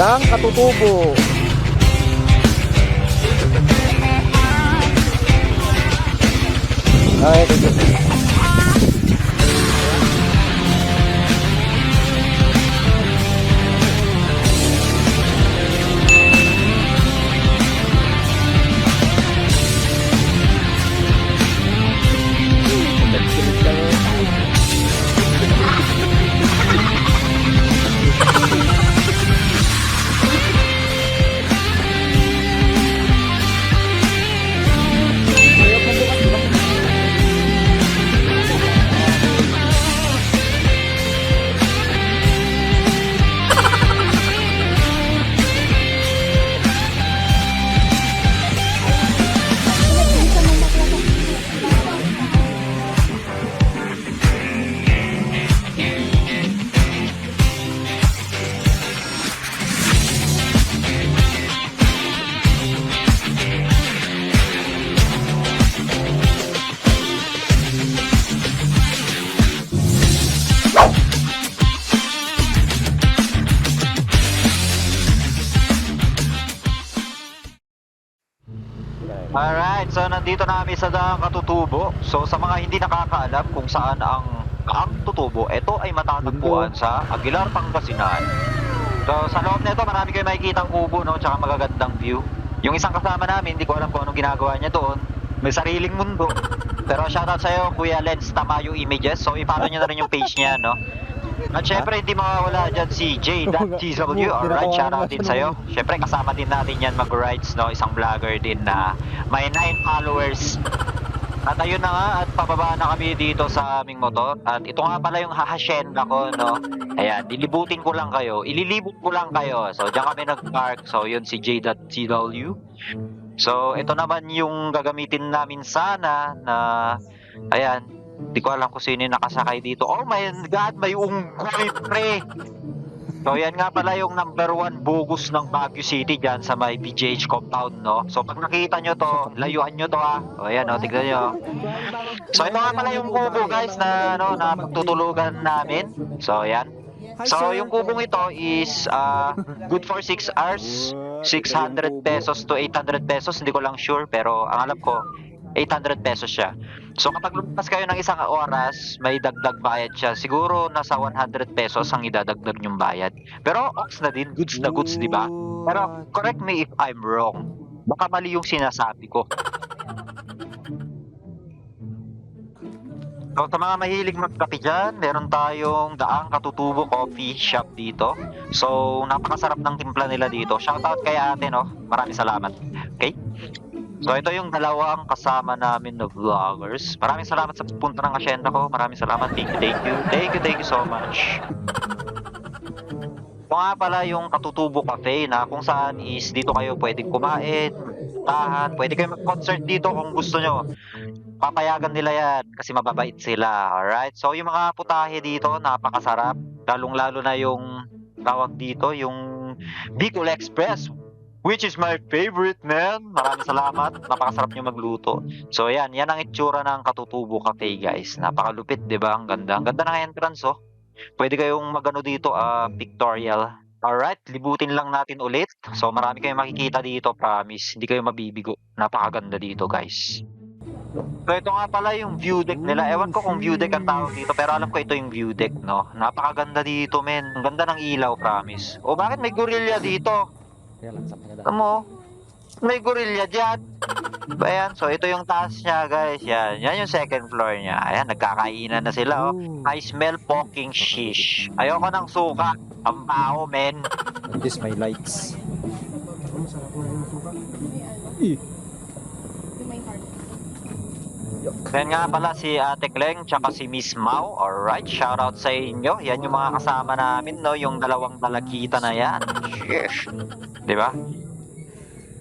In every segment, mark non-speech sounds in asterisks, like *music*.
Dang katutubo. Ay, thank So sa mga hindi nakakaalam kung saan ang ang tutubo, ito ay matatagpuan sa Aguilar, Pangasinan. So sa loob nito marami kayong makikita kubo no, tsaka magagandang view. Yung isang kasama namin, hindi ko alam kung anong ginagawa niya doon. May sariling mundo. Pero shoutout sa'yo, Kuya Lens Tamayo Images. So i-follow nyo na rin yung page niya, no? At syempre, hindi mawawala dyan si J.TW. Alright, shoutout din sa'yo. Syempre, kasama din natin yan mag-rides, no? Isang vlogger din na may 9 followers. At ayun na nga, at pababa na kami dito sa aming motor. At ito nga pala yung hahasyenda ko, no? Ayan, lilibutin ko lang kayo. Ililibot ko lang kayo. So, diyan kami nag-park. So, yun si J.TW. So, ito naman yung gagamitin namin sana na, ayan, di ko alam kung sino yung nakasakay dito. Oh my God, may unggoy pre! So, yan nga pala yung number one bogus ng Baguio City dyan sa may PGH compound, no? So, pag nakita nyo to, layuan nyo to, ha? O, ayan, no? Tignan nyo. So, ito nga pala yung kubo, guys, na, ano, na tutulugan namin. So, ayan. So, yung kubong ito is uh, good for 6 hours. 600 pesos to 800 pesos. Hindi ko lang sure, pero ang alam ko, 800 pesos siya. So, kapag lumabas kayo ng isang oras, may dagdag bayad siya. Siguro nasa 100 pesos ang idadagdag yung bayad. Pero, ox na din. Goods na goods, di ba? Pero, correct me if I'm wrong. Baka mali yung sinasabi ko. So, sa mga mahilig magkape dyan, meron tayong Daang Katutubo Coffee Shop dito. So, napakasarap ng timpla nila dito. Shoutout kay ate, no? Maraming salamat. So, ito yung dalawang kasama namin na vloggers. Maraming salamat sa punta ng asyenda ko. Maraming salamat. Thank you, thank you. Thank you, thank you so much. Ito nga pala yung Katutubo Cafe na kung saan is dito kayo pwedeng kumain, tahan, pwede kayo mag-concert dito kung gusto nyo papayagan nila yan kasi mababait sila. Alright? So, yung mga putahe dito, napakasarap. Lalong-lalo na yung tawag dito, yung Bicol Express. Which is my favorite, man. Maraming salamat. Napakasarap nyo magluto. So, yan. Yan ang itsura ng Katutubo Cafe, guys. Napakalupit, di ba? Ang ganda. Ang ganda ng entrance, oh. Pwede kayong magano dito, ah, pictorial. Alright, libutin lang natin ulit. So, marami kayong makikita dito, promise. Hindi kayo mabibigo. Napakaganda dito, guys. So ito nga pala yung view deck nila. Ewan ko kung view deck ang tawag dito, pero alam ko ito yung view deck, no? Napakaganda dito, men. Ang ganda ng ilaw, promise. O bakit may gorilla dito? Alam mo, may gorilla dyan. Ayan, so ito yung taas niya, guys. Yan, yan yung second floor niya. Ayan, nagkakainan na sila, oh. I smell fucking shish. Ayoko ng suka. Ang baho, men. And this my lights. Yan nga pala si Ate Kleng tsaka si Miss Mau. Alright, shoutout sa inyo. Yan yung mga kasama namin, no? Yung dalawang dalagita na yan. Yes. Di ba?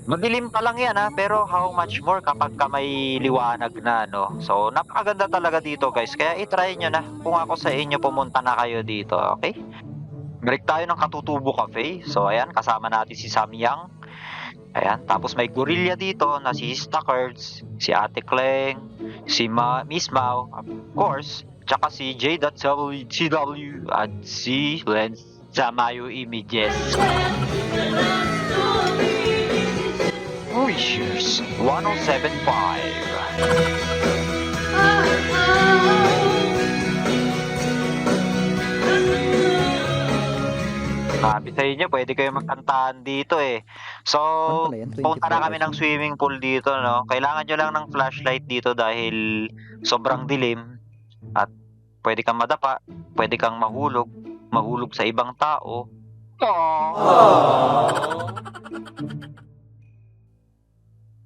Madilim pa lang yan, ha? Pero how much more kapag ka may liwanag na, no? So, napakaganda talaga dito, guys. Kaya itry nyo na. Kung ako sa inyo, pumunta na kayo dito, okay? Balik tayo ng Katutubo Cafe. So, ayan, kasama natin si Samyang. Ayan, tapos may gorilla dito na si Stackards, si Ate Kleng, si Ma Miss Mau, of course, tsaka si J.CW at si Lens Zamayo Images. Wishes 1075. Sabi sa inyo, pwede kayo magkantahan dito eh. So, Ano pala yan? 24 punta na kami ng swimming pool dito, no? Kailangan nyo lang ng flashlight dito dahil sobrang dilim at pwede kang madapa, pwede kang mahulog, mahulog sa ibang tao.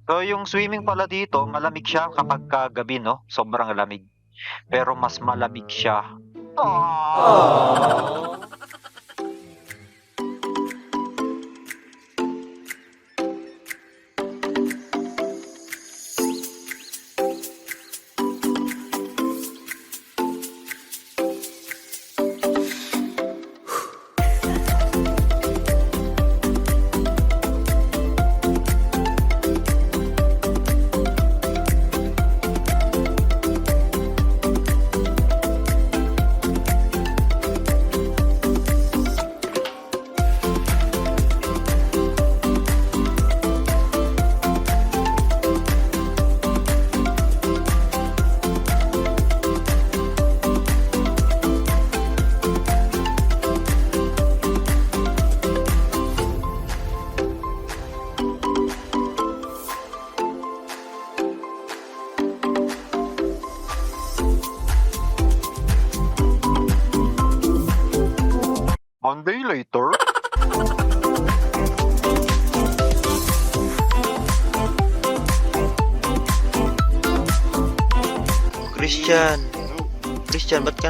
So, yung swimming pala dito, malamig siya kapag ka gabi, no? Sobrang lamig. Pero mas malamig siya. One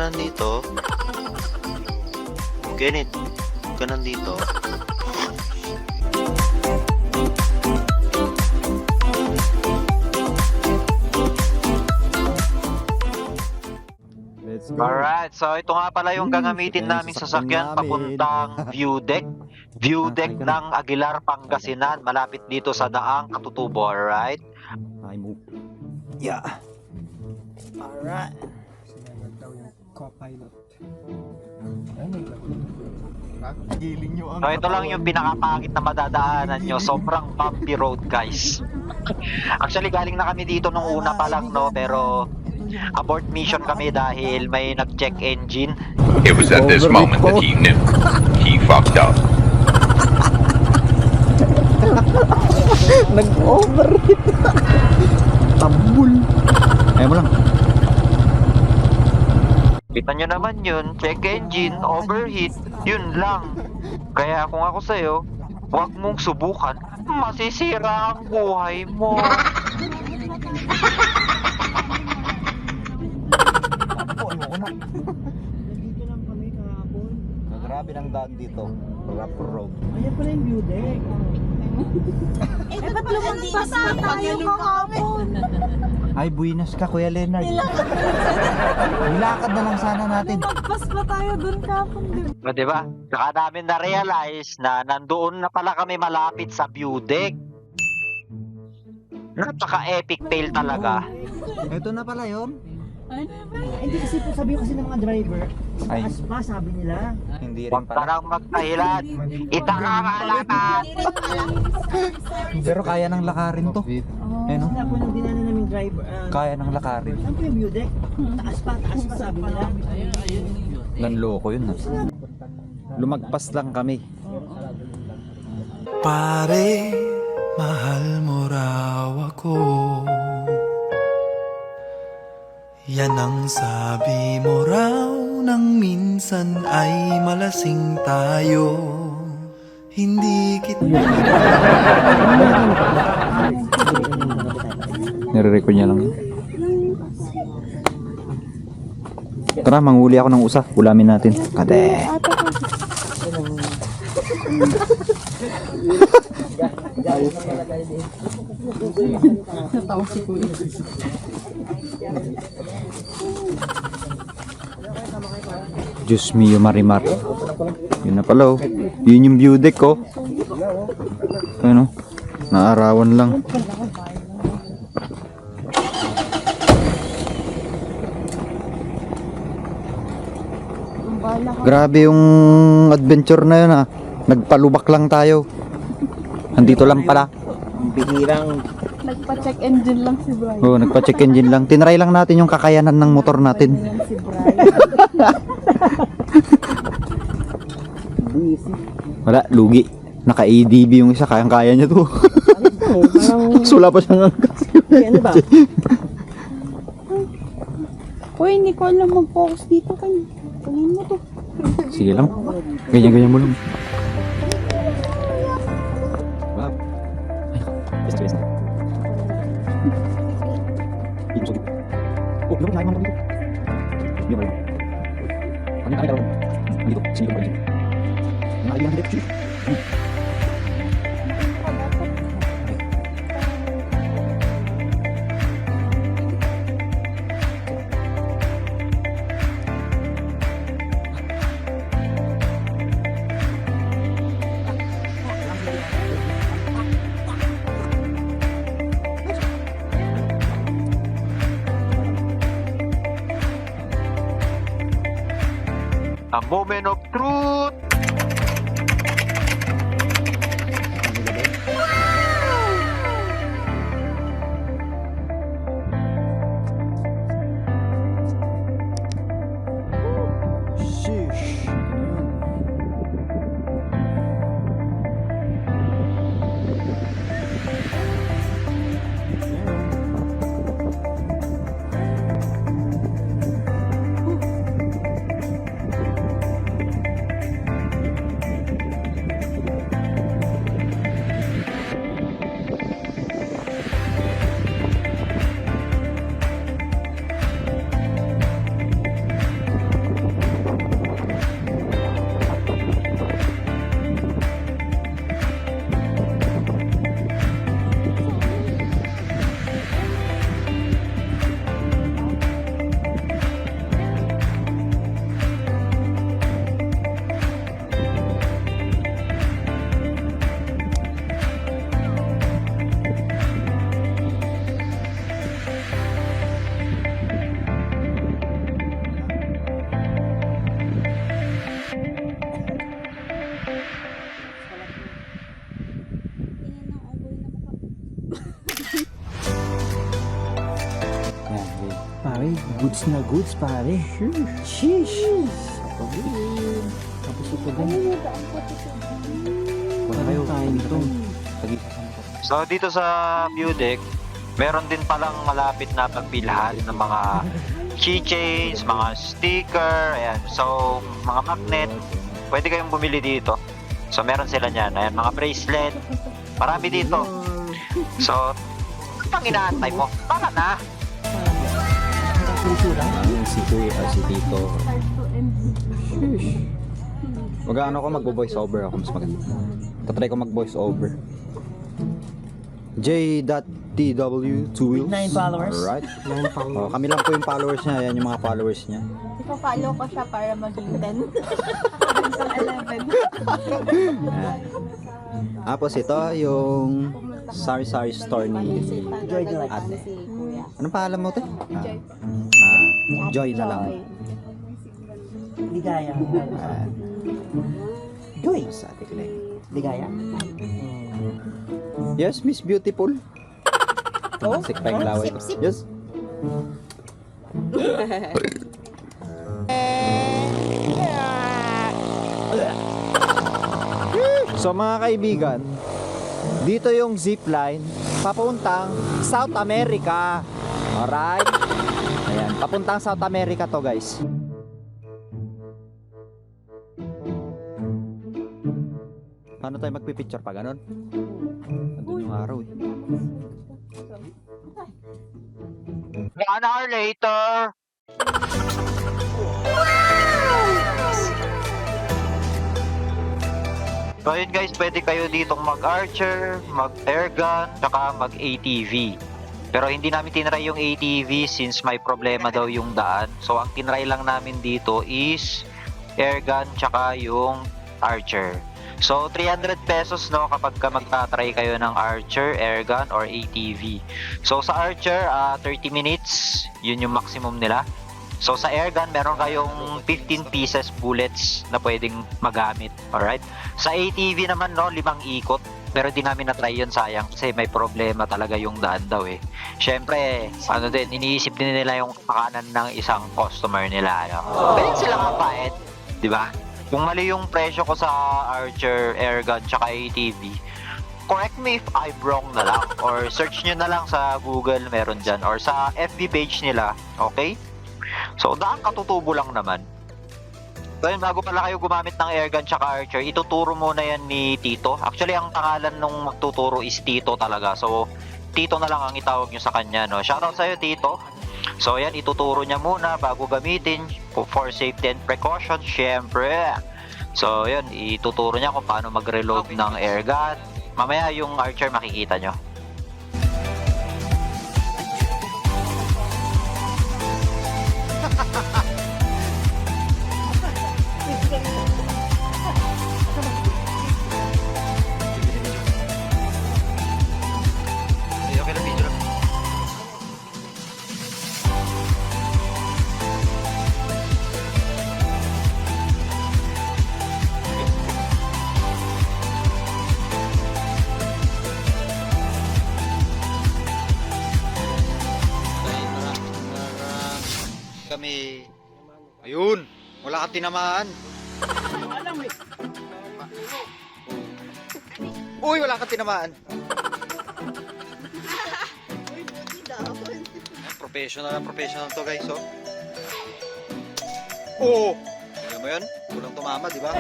ka nandito? Kenneth, ba't ka nandito? Let's go. Alright, so ito nga pala yung gagamitin naming sasakyan papuntang view deck. View deck ng Aguilar, Pangasinan, malapit dito sa Daang, Katutubo, alright? I move. Yeah. Alright. So ito lang yung pinakapangit na madadaanan nyo, sobrang bumpy road guys. *laughs* Actually galing na kami dito nung una pa lang no, pero abort mission kami dahil may nag-check engine. It was at this moment that he knew. He fucked up. *laughs* Nag-overheat. Tabul. Ayaw mo lang. Kita nyo naman yun, check engine, overheat, yun lang. Kaya kung ako sa'yo, huwag mong subukan, masisira ang buhay mo. Grabe ng daan dito. Rough road. Eh, ba't lumagpas pa tayo kahapon? Ay, buinas ka, Kuya Leonard. Nilakad na lang sana natin. Lumagpas pa tayo dun kahapon, di ba? O, diba? Saka namin na-realize na nandoon na pala kami malapit sa view deck. Napaka-epic fail talaga. Ito na pala yun. Hindi kasi po sabi kasi ng mga driver, Ay, taas pa sabi nila. hindi rin Huwag ka pala. nang magkahilan. Itakakalakan. Pero kaya nang lakarin to. Eh no? Kaya po nung dinala namin driver, ah, Kaya nang lakarin. saan po yung view deck? Taas pa, taas pa sabi nila. Nanloko yun ha. Lumagpas lang kami. Pare, mahal mo raw ako Yan ang sabi mo raw nang minsan ay malasing tayo Hindi kita Nire-record niya lang yun. Tara, manghuli ako ng usa. Ulamin natin. Kade. Diyos mio marimar. Yun na pala oh. Yun yung view deck oh. Ano? Naarawan lang. Grabe yung adventure na yun ah. Nagpalubak lang tayo. Andito lang pala. Ang bihirang Nagpa-check engine lang si Brian. Oo, nagpa-check engine lang. Tinry lang natin yung kakayanan ng motor natin. Si Brian. *laughs* Wala, lugi. Naka-ADB yung isa, kayang-kaya niya to. *laughs* Sula pa siyang angkas. ano ba? Uy, hindi ko alam mag-focus dito. Kan Kunin mo to. Sige lang. Ganyan-ganyan mo lang. A moment of truth! Goods pare. Sheesh. Tapos ito din. Wala kayo. tayo nito. So dito sa view deck, meron din palang malapit na pagbilhan ng mga keychains, mga sticker, ayan. So mga magnet, pwede kayong bumili dito. So meron sila niyan, ayan, mga bracelet. Marami dito. So, pang inaantay mo? Tara na! Ang si Kuya, ah, si Tito. Mag-ano ako, magbo-voice over ako, mas maganda. Tatry ko mag-voice over. J.TW two wheels. Nine followers. Alright. Nine followers. Oh, kami lang po yung followers niya. Yan yung mga followers niya. Ipa-follow ko siya para maging 10. Hanggang 11. Ayan. Tapos ito yung Sari Sari Store ni Joy Kuya. Anong pangalan mo, te? Joy. Ah, Joy na lang. Ligaya. Ayan. Joy. Sa Clay. Ligaya. Yes, Miss Beautiful. Oh, Sik pa yung laway ko. Yes. So mga kaibigan, dito yung zipline papuntang South America. Alright? Papuntang South America to guys. Paano tayo magpipicture pa ganon? Andun yung araw eh. One hour later! So yun guys, pwede kayo ditong mag-archer, mag-airgun, tsaka mag-ATV. Pero hindi namin tinry yung ATV since may problema daw yung daan. So ang tinry lang namin dito is airgun tsaka yung archer. So 300 pesos no kapag ka magta-try kayo ng archer, airgun or ATV. So sa archer, ah, 30 minutes, yun yung maximum nila. So sa airgun, meron kayong 15 pieces bullets na pwedeng magamit. Alright? Sa ATV naman, no, limang ikot. Pero di namin na-try yun, sayang. Kasi may problema talaga yung daan daw eh. Siyempre, ano din, iniisip din nila yung pakanan ng isang customer nila. Ano? Pwede sila kapait, di ba? Kung mali yung presyo ko sa Archer, Airgun, tsaka ATV, correct me if I'm wrong na lang. Or search nyo na lang sa Google, meron dyan. Or sa FB page nila, okay? So, daan katutubo lang naman. So bago pala kayo gumamit ng airgun tsaka archer, ituturo muna yan ni Tito. Actually, ang pangalan nung magtuturo is Tito talaga. So, Tito na lang ang itawag nyo sa kanya, no? Shoutout sa'yo, Tito. So, yan, ituturo niya muna bago gamitin for safety and precaution, syempre. So, yun, ituturo niya kung paano mag-reload ng airgun. Mamaya yung archer makikita nyo. 哈哈哈 wala ka tinamaan. Uy, wala ka tinamaan. Professional ang professional to guys, oh. Oo. Tingnan mo yun? Kulang tumama, di ba?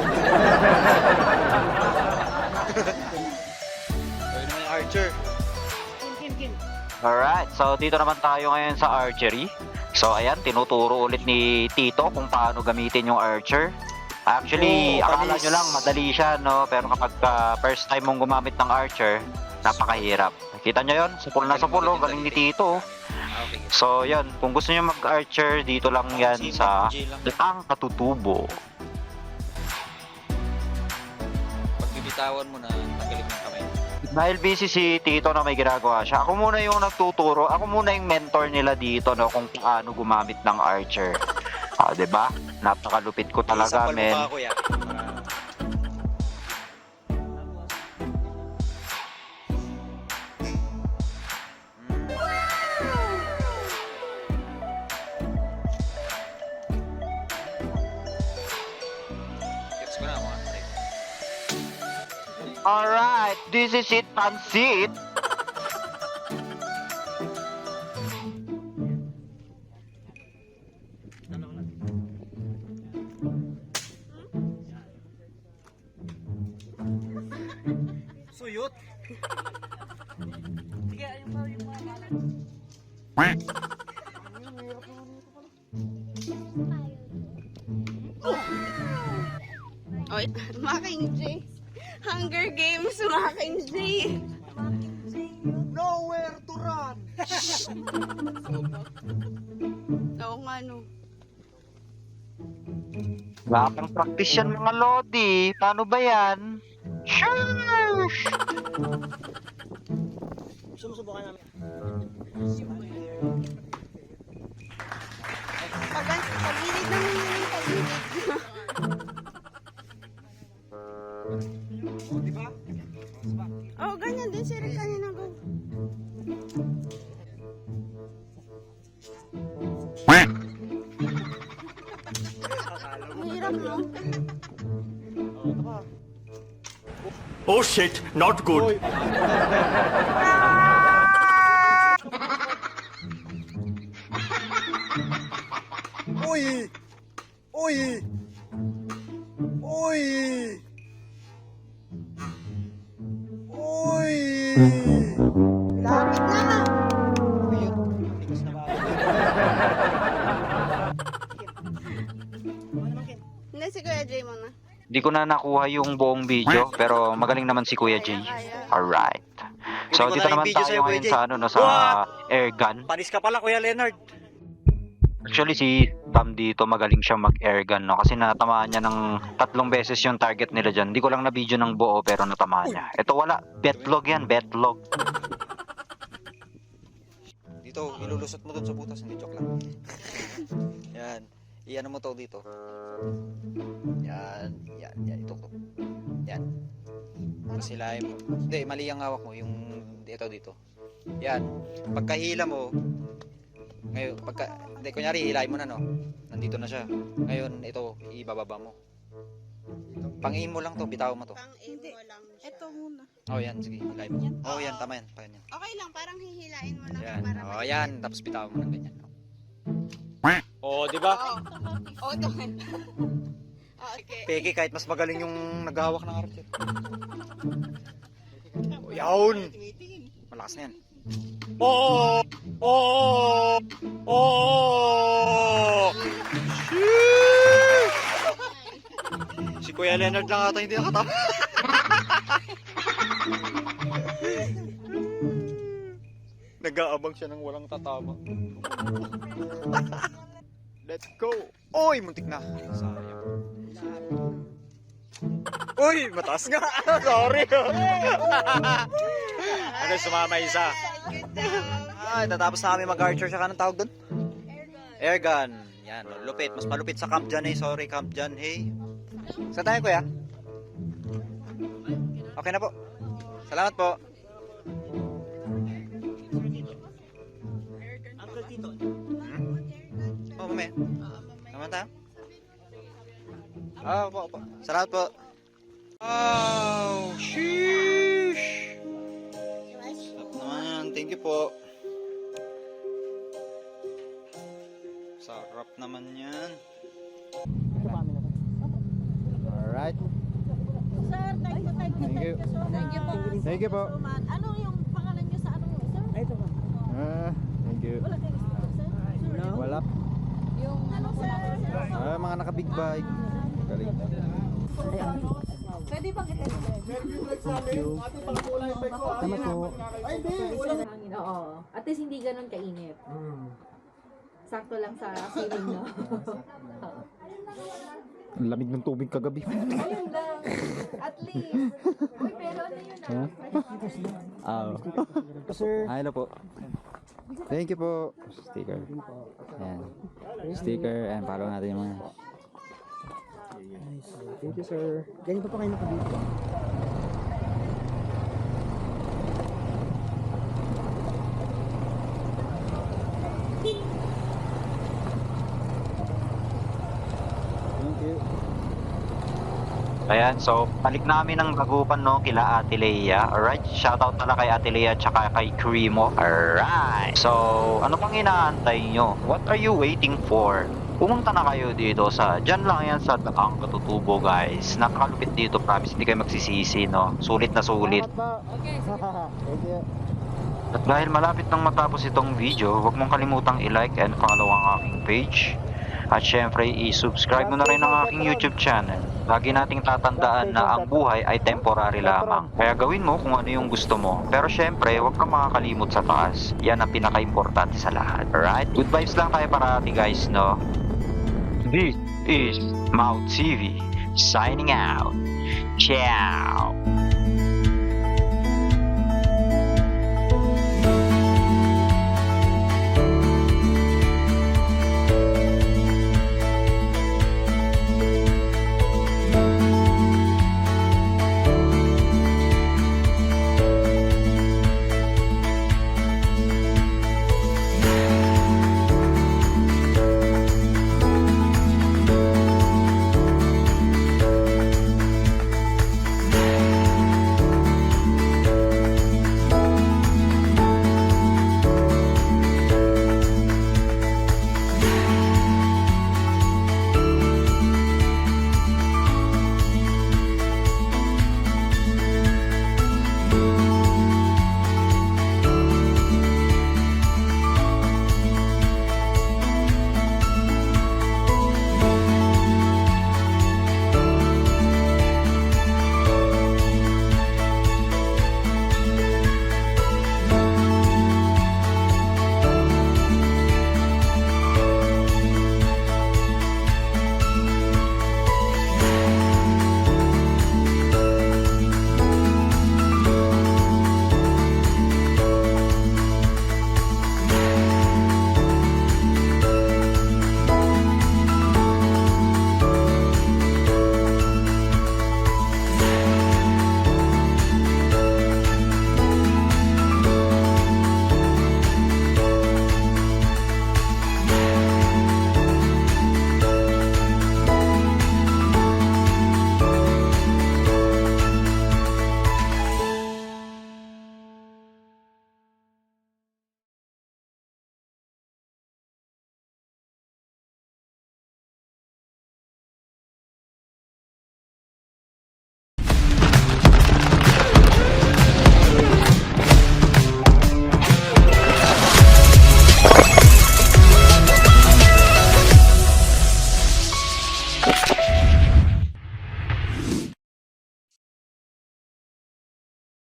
Ayun na yung archer. Alright, so dito naman tayo ngayon sa archery. So ayan, tinuturo ulit ni Tito kung paano gamitin yung archer. Actually, Oo, akala nyo lang madali siya, no? Pero kapag ah, first time mong gumamit ng archer, napakahirap. Kita nyo yun? Supul na supul, oh. Galing ni Tito. oh. Okay. So, yun. Kung gusto nyo mag-archer, dito lang yan sa Ang Katutubo. Pag bibitawan mo na, Dahil busy si Tito na may ginagawa siya, ako muna yung nagtuturo, ako muna yung mentor nila dito no kung paano gumamit ng archer. Ah, 'di ba? Napakalupit ko talaga, men. pa, kuya. Alright, this is it, pansit. Wala kang practice yan mga lodi. Paano ba yan? Shush! Pag shit, not good. Uy! Uy! Uy! Uy! Lapit na! Hindi, si Kuya Jay muna. Hindi ko na nakuha yung buong video, pero magaling naman si Kuya Jay. Alright. So, Hindi ko dito na naman tayo Kuya ngayon Jay. sa, ano, no, sa air gun. Panis ka pala, Kuya Leonard. Actually, si Tam dito magaling siya mag-air gun, no? Kasi natamaan niya ng tatlong beses yung target nila dyan. Hindi ko lang na-video ng buo, pero natamaan niya. Ito wala. Betlog yan, betlog. Ito, ilulusot mo dun sa butas, hindi joke lang. *laughs* yan. Iyan mo to dito. Yan, yan, yan, ito to. Yan. Hilahin mo. Hindi, mali ang hawak mo, yung ito dito. Yan. Pagkahila mo, ngayon, pagka, hindi, kunyari, hilahin mo na, no? Nandito na siya. Ngayon, ito, ibababa mo. Pang-aim mo lang to, bitaw mo to. Pang-aim mo lang siya. Ito muna. Oh, yan, sige, hilahin mo. Oh, yan, tama yan, pa yan. Okay lang, parang hihilain mo lang Yan. para Oh, yan, tapos bitaw mo ng ganyan. Oh, di ba? Oo, oh, doon. okay. Peke kahit mas magaling yung naghahawak ng archer. Oh, yawn! Malakas na yan. Oh! Oh! Oh! Si Kuya Leonard lang ata hindi nakatama. Nag-aabang siya ng walang tatama. *laughs* Let's go! Oy, muntik na. Sayang. Uy, mataas nga. *laughs* Sorry. *laughs* ano, sumama isa. Ay, tatapos na kami mag-archer siya. Anong tawag doon? Air gun. Yan, lupit. Mas malupit sa Camp John, hey. Sorry, Camp John, hey. Saan tayo, kuya? Okay na po. Salamat po. Mamaya. Naman tayo? Ah, opo, opo. Salamat po. Wow! Sheesh! Sarap naman. Thank you po. Sarap naman yan. Alright. Sir, thank you, thank you, Thank you. so much. Thank you po. Thank you po. so much. Ano yung pangalan niyo sa ano, sir? Ito po. Ah, thank you. Wala kayong sir? Wala. Sir? Ah, mga naka-big bike. Galing. Pwede bang ito? Thank you. Tama po. Oo. At least hindi ganun kainit. Sakto lang sa feeling no. *laughs* Ang lamig ng tubig kagabi. Ayun lang. At least. Uy, pero ano yun ah? Ah. Sir. Ah, hello po. Thank you po. Sticker. Ayan. Sticker. Ayan, follow natin yung mga. Thank you, sir. Ganyan pa pa kayo nakabito. Thank you. Ayan, so balik namin ng bagupan no kila Ate Leia. Alright, shoutout pala kay Ate Leia tsaka kay Cremo. Alright. So, ano pang inaantay nyo? What are you waiting for? Pumunta na kayo dito sa, dyan lang yan sa Daang Katutubo guys. Nakakalupit dito, promise, hindi kayo magsisisi no. Sulit na sulit. Okay. *laughs* At dahil malapit nang matapos itong video, huwag mong kalimutang i-like and follow ang aking page. At syempre, i-subscribe mo na rin ang aking YouTube channel. Lagi nating tatandaan na ang buhay ay temporary lamang. Kaya gawin mo kung ano yung gusto mo. Pero syempre, huwag kang makakalimot sa taas. Yan ang pinaka-importante sa lahat. Alright? Good vibes lang tayo parati guys, no? This is Mount TV signing out. Ciao!